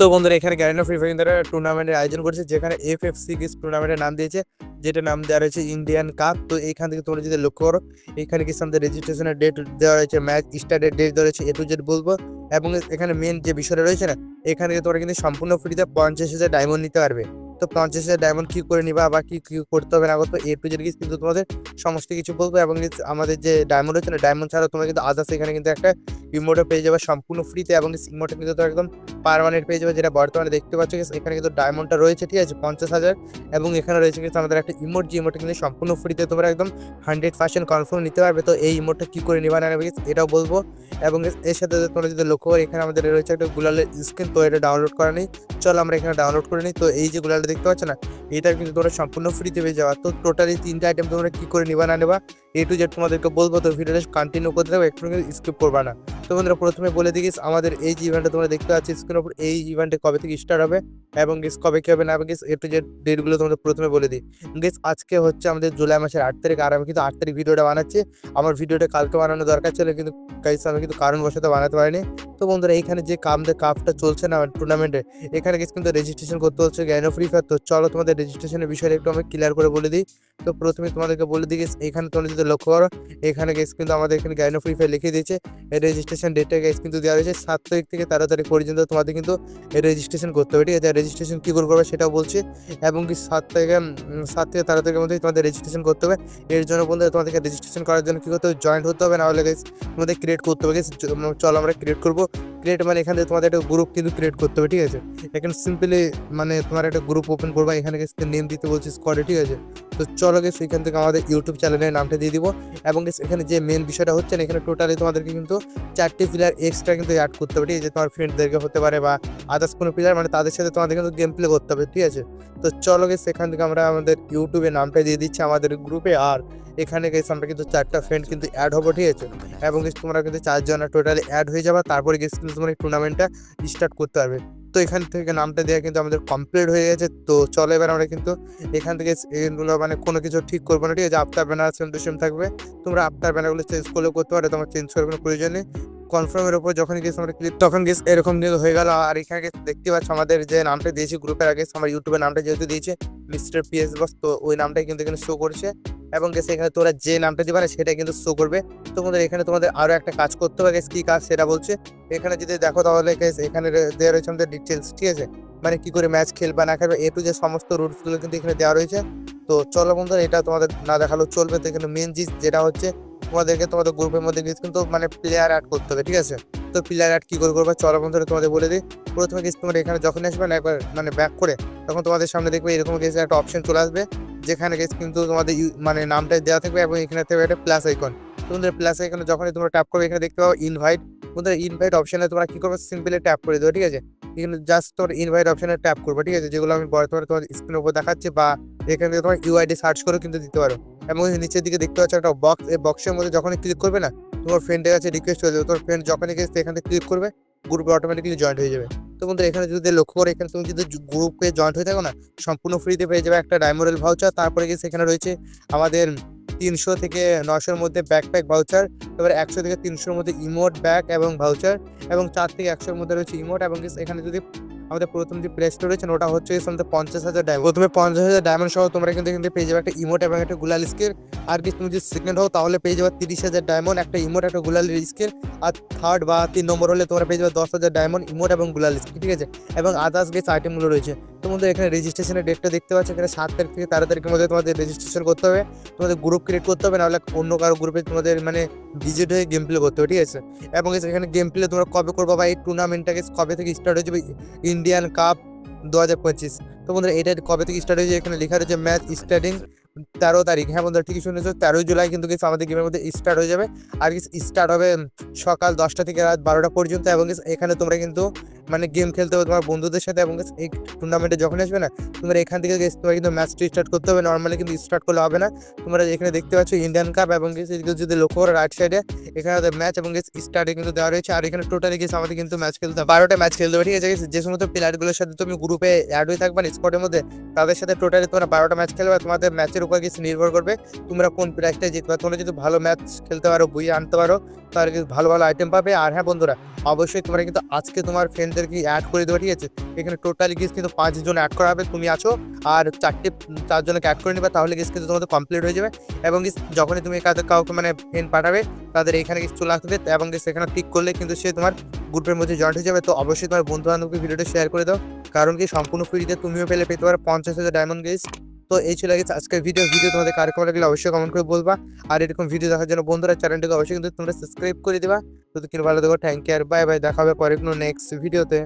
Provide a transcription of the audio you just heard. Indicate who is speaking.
Speaker 1: তো বন্ধুরা, এখানে গ্যারেন্ড ফ্রি ফায়ার টুর্নামেন্টের আয়োজন করেছে, যেখানে এফ এফ সি টুর্নামেন্টের নাম দিয়েছে যেটা নাম দেওয়া রয়েছে ইন্ডিয়ান কাপ তো এইখান থেকে তোমরা যদি লক্ষ্য করো, এখানে কিছু আমাদের রেজিস্ট্রেশনের ডেট দেওয়া রয়েছে ম্যাচ স্টার্টের ডেট দেওয়া রয়েছে এ টু জেড বলব। এবং এখানে মেন যে বিষয়টা রয়েছে না, এখান থেকে তোমরা কিন্তু সম্পূর্ণ ফ্রিতে পঞ্চাশ হাজার ডায়মন্ড নিতে পারবে। তো পঞ্চাশ হাজার ডায়মন্ড কী করে নিবা বা কী কী করতে হবে না করতে এ টু জেড কিন্তু তোমাদের সমস্ত কিছু বলব। এবং আমাদের যে ডায়মন্ড রয়েছে না ডায়মন্ড ছাড়া তোমরা কিন্তু আদার্স এখানে কিন্তু একটা ইমোটে পেয়ে যাবে সম্পূর্ণ ফ্রিতে এবং সিম ইমোটে কিন্তু একদম পারমানেন্ট পেয়ে যাবে যেটা বর্তমানে দেখতে পাচ্ছ। এখানে কিন্তু ডায়মন্ডটা রয়েছে, ঠিক আছে? পঞ্চাশ হাজার এবং এখানে রয়েছে কিন্তু আমাদের একটা ইমোট যে ইমোটটা কিন্তু সম্পূর্ণ ফ্রিতে তোমরা একদম হান্ড্রেড পার্সেন্ট কনফার্ম নিতে পারবে। তো এই ইমোটটা কী করে নিবা না এটাও বলব। এবং এর সাথে তোমরা যদি লক্ষ্য করো, এখানে আমাদের রয়েছে একটা গুলালের স্ক্রিন তো এটা ডাউনলোড করা নেই। চলো আমরা এখানে ডাউনলোড করে নিই। তো এই যে গুলালটা দেখতে পাচ্ছ না, এটা কিন্তু তোমরা সম্পূর্ণ ফ্রিতে পেয়ে যাওয়া তো টোটালি তিনটা আইটেম তোমরা কী করে নিবা না নেবা এ টু জেড তোমাদেরকে বলব। তো ভিডিওটা কন্টিনিউ করতে থাকো একটু স্কিপ করবা না। তো বন্ধুরা, প্রথমে বলে দিস আমাদের এই যে ইভেন্টটা তোমরা দেখতে পাচ্ছ স্ক্রিনের উপর এই ইভেন্টে কবে থেকে স্টার্ট হবে এবং গেস কবে কি হবে না হবে গেস এ টু জেড ডেটগুলো তোমাদের প্রথমে বলে দিই। গেস আজকে হচ্ছে আমাদের জুলাই মাসের আট তারিখ, আর আমি কিন্তু আট তারিখ ভিডিওটা বানাচ্ছি। আমার ভিডিওটা কালকে বানানো দরকার ছিল, কিন্তু গাইস আমি কিন্তু কারণবশত বানাতে পারিনি। তো বন্ধুরা, এইখানে যে কামদের কাপটা চলছে না টুর্নামেন্টে এখানে গেস কিন্তু রেজিস্ট্রেশন করতে হচ্ছে জ্ঞান ফ্রি ফায়ার তো চলো তোমাদের রেজিস্ট্রেশনের বিষয়টা একটু আমি ক্লিয়ার করে বলে দিই। তো প্রথমে তোমাদেরকে বলে দিই এখানে তোমরা যদি লক্ষ্য করো, এখানে গেস কিন্তু আমাদের এখানে জ্ঞান ফ্রি ফায়ার লিখে দিয়েছে। এই রেজিস্ট্রেশন ডেটটা গেস কিন্তু দেওয়া রয়েছে সাত তারিখ থেকে তেরো তারিখ পর্যন্ত তোমাদের কিন্তু রেজিস্ট্রেশন করতে হবে ঠিক আছে? রেজিস্ট্রেশন কী করে করবে সেটাও বলছি। এবং কি সাত থেকে সাত থেকে তেরো তারিখের মধ্যে তোমাদের রেজিস্ট্রেশন করতে হবে। এর জন্য বন্ধু তোমাদেরকে রেজিস্ট্রেশন করার জন্য কী করতে হবে? জয়েন্ট হতে হবে না হলে guys তোমাদের ক্রিয়েট করতে হবে উম, চলো আমরা ক্রিয়েট করব। ক্রিয়েট মানে এখান থেকে তোমাদের একটা গ্রুপ কিন্তু ক্রিয়েট করতে হবে ঠিক আছে? এখানে সিম্পলি মানে তোমার একটা গ্রুপ ওপেন করবা। এখানে গেছে নেম দিতে বলছি স্কোয়াডে ঠিক আছে? তো চলো গেছে এখান থেকে আমাদের ইউটিউব চ্যানেলের নামটা দিয়ে দিব। এবং এখানে যে মেন বিষয়টা হচ্ছে না, এখানে টোটালি তোমাদেরকে কিন্তু চারটি প্লেয়ার এক্সট্রা কিন্তু অ্যাড করতে হবে, ঠিক আছে? তোমার ফ্রেন্ডদেরকে হতে পারে বা আদার্স কোনো প্লেয়ার মানে তাদের সাথে তোমাদের কিন্তু গেম প্লে করতে হবে, ঠিক আছে? তো চলো গেছে এখান থেকে আমরা আমাদের ইউটিউবে নামটা দিয়ে দিচ্ছি আমাদের গ্রুপে আর এখানে গেছে আমরা কিন্তু চারটা ফ্রেন্ড কিন্তু অ্যাড হব, ঠিক আছে? এবং তোমরা কিন্তু চারজন টোটালি অ্যাড হয়ে যাবে, তারপরে গেছে কিন্তু তোমার এই টুর্নামেন্টটা স্টার্ট করতে পারবে। তো এখান থেকে নামটা দেওয়া কিন্তু আমাদের কমপ্লিট হয়ে গেছে। তো চলো এবার আমরা কিন্তু এখান থেকে এগুলো মানে কোনো কিছু ঠিক করব না, ঠিক আছে? After banner same to same থাকবে। তোমরা আফটার ব্যানারগুলো চেঞ্জ করলেও করতে পারো, তোমার চেঞ্জ করার কোনো প্রয়োজন নেই। কনফার্মের উপর যখন গেছে আমরা ক্লিক তখন গেছে এরকম কিন্তু হয়ে গেল। আর এখানে দেখতে পাচ্ছ আমাদের যে নামটা দিয়েছি গ্রুপের আগে, আমার ইউটিউবের নামটা যেহেতু দিয়েছে মিস্টার পিএস বস তো ওই নামটাই কিন্তু এখানে শো করছে। এবং গেছে এখানে তোরা যে নামটা দিবা না সেটা কিন্তু শো করবে। তোমাদের এখানে তোমাদের আরও একটা কাজ করতে হবে গেছে কি কাজ সেটা বলছে। এখানে যদি দেখো তাহলে guys, এখানে দেওয়া রয়েছে আমাদের ডিটেলস ঠিক আছে? মানে কি করে ম্যাচ খেলবা না খেলবে এ টু যে সমস্ত রুলসগুলো কিন্তু এখানে দেওয়া রয়েছে। তো চলো বন্ধুরা, এটা তোমাদের না দেখালেও চলবে। তো এখানে মেন জিনিস যেটা হচ্ছে, তোমাদেরকে তোমাদের গ্রুপের মধ্যে কিন্তু মানে প্লেয়ার অ্যাড করতে হবে, ঠিক আছে? তো প্লেয়ার অ্যাড কি করে করবে, চলো বন্ধুরা তোমাদের বলে দিই। প্রথমে গেছে তোমার এখানে যখন আসবে না, একবার মানে ব্যাক করে, তখন তোমাদের সামনে দেখবে এরকম গেছে একটা অপশন চলে আসবে। যেখানে গেছে কিন্তু তোমাদের মানে নামটা দেওয়া থাকবে এবং এখানে থাকবে একটা প্লাস আইকন তোমাদের প্লাস আইকনে যখনই তোমরা ট্যাপ করবে, এখানে দেখতে পাবো ইনভাইট তোমাদের ইনভাইট অপশানে তোমরা কি করবে সিম্পলি ট্যাপ করে দেবে, ঠিক আছে? এখানে জাস্ট তোমার ইনভাইট অপশানে ট্যাপ করবে, ঠিক আছে? যেগুলো আমি বর্তমানে তোমার স্ক্রিনের উপর দেখাচ্ছি বা এখান থেকে তোমার ইউআইডি সার্চ করে কিন্তু দিতে পারো। এবং নিচের দিকে দেখতে পাচ্ছ একটা বক্স এই বক্সের মধ্যে যখনই ক্লিক করবে না, তোমার ফ্রেন্ডের কাছে রিকোয়েস্ট হয়ে যাবে। তোমার ফ্রেন্ড যখনই গেছে এখানে ক্লিক করবে গ্রুপে অটোমেটিকলি জয়েন্ট হয়ে যাবে। তো এখানে যদি লক্ষ্য করে, এখানে তুমি যদি গ্রুপে জয়েন্ট হয়ে থাকো না, সম্পূর্ণ ফ্রিতে পেয়ে যাবে একটা ডায়মোরেল ভাউচার তারপরে গিয়ে সেখানে রয়েছে আমাদের তিনশো থেকে নশোর মধ্যে ব্যাকপ্যাক ভাউচার তারপরে একশো থেকে তিনশোর মধ্যে ইমোট ব্যাক এবং ভাউচার এবং চার থেকে একশোর মধ্যে রয়েছে ইমোট এবং এখানে যদি আমাদের প্রথম যে প্লে স্টোর রয়েছে, ওটা হচ্ছে তোমাদের পঞ্চাশ হাজার ডায়মন্ড প্রথমে পঞ্চাশ হাজার ডায়মন্ড সহ তোমরা কিন্তু থেকে পেয়ে যাবে একটা ইমোট এবং একটা গুলাল স্কেল আর কি তুমি যদি সেকেন্ড হও, তাহলে পেয়ে যাবে তিরিশ হাজার ডায়মন্ড একটা ইমোট একটা গুলাল স্কেল আর থার্ড বা তিন নম্বর হলে তোমরা পেয়ে যাবে দশ হাজার ডায়মন্ড ইমোট এবং গুলাল স্কেল ঠিক আছে? এবং আদার্স গেস আইটেমগুলো রয়েছে। তোমাদের এখানে রেজিস্ট্রেশনের ডেটটা দেখতে পাচ্ছ। এখানে সাত তারিখ থেকে তেরো তারিখের মধ্যে তোমাদের রেজিস্ট্রেশন করতে হবে। তোমাদের গ্রুপ ক্রিয়েট করতে হবে, নাহলে অন্য কারও গ্রুপে তোমাদের মানে ভিজিট হয়ে গেম প্লে করতে হবে, ঠিক আছে? এবং এখানে গেম প্লে তোমরা কবে করব বা এই টুর্নামেন্টটাকে কবে থেকে স্টার্ট হয়ে যাবে ইন্ডিয়ান কাপ দু হাজার পঁচিশ। তো বন্ধুরা, এটা কবে থেকে স্টার্ট হয়েছে? এখানে লেখা রয়েছে ম্যাচ স্টার্টিং তেরো তারিখ। হ্যাঁ বন্ধুরা, ঠিকই শুনেছো, তেরোই জুলাই কিন্তু কিছু আমাদের গেমের মধ্যে স্টার্ট হয়ে যাবে। আর কিছু স্টার্ট হবে সকাল দশটা থেকে রাত বারোটা পর্যন্ত। এবং এখানে তোমরা কিন্তু মানে গেম খেলতে হবে তোমার বন্ধুদের সাথে এবং এই টুর্নামেন্টে যখন আসবে না, তোমরা এখান থেকে তোমার কিন্তু ম্যাচটি স্টার্ট করতে হবে। নর্মালি কিন্তু স্টার্ট করলে হবে না। তোমরা এখানে দেখতে পাচ্ছ ইন্ডিয়ান কাপ এবং যদি লক্ষ্য করো রাইট সাইডে এখানে ম্যাচ এবং স্টার্টে কিন্তু দেওয়া রয়েছে। আর এখানে টোটালি গেছে আমাদের কিন্তু ম্যাচ খেলতে হবে। বারোটা ম্যাচ খেলতে হবে, ঠিক আছে? যে সমস্ত প্লেয়ারগুলোর সাথে তুমি গ্রুপে অ্যাড হয়ে থাকবে স্পটের মধ্যে, তাদের সাথে টোটালি তোমরা বারোটা ম্যাচ খেলবে। তোমাদের ম্যাচের উপর কিছু নির্ভর করবে তোমরা কোন প্রাইসটা জিতবে। তোমরা যদি ভালো ম্যাচ খেলতে পারো, বই আনতে পারো, তাহলে কিন্তু ভালো ভালো আইটেম পাবে। আর হ্যাঁ বন্ধুরা, অবশ্যই তোমরা কিন্তু আজকে তোমার ফ্রেন্ডদেরকে অ্যাড করে দেবো, ঠিক আছে? এখানে টোটালি গিস কিন্তু পাঁচজন অ্যাড করা হবে, তুমি আছো, আর চারটে, চারজনকে অ্যাড করে নেবে, তাহলে গিস কিন্তু তোমাদের কমপ্লিট হয়ে যাবে। এবং গিস যখনই তুমি কাউকে মানে ফ্রেন্ড পাঠাবে, তাদের এখানে কিছু চলে আসবে, এবং গিস এখানে ক্লিক করলে কিন্তু সে তোমার গ্রুপের মধ্যে জয়েন্ট হয়ে যাবে। তো অবশ্যই তোমার বন্ধু বান্ধবকে ভিডিওটা শেয়ার করে দাও, কারণ কি সম্পূর্ণ ফ্রিতে তুমিও পেলে, পেতে পারো পঞ্চাশ হাজার ডায়মন্ড গেস তো এই ছিল গেছে আজকের ভিডিও ভিডিও তোমাদের কার কেমন লাগলে অবশ্যই কমেন্ট করে বলবা। আর এরকম ভিডিও দেখার জন্য বন্ধুরা চ্যানেলটিকে অবশ্যই কিন্তু তোমরা সাবস্ক্রাইব করে দেবা। তো কিন্তু ভালো দেখো থ্যাংক ইউ আর বাই বাই দেখা হবে পরে কোনো নেক্সট ভিডিওতে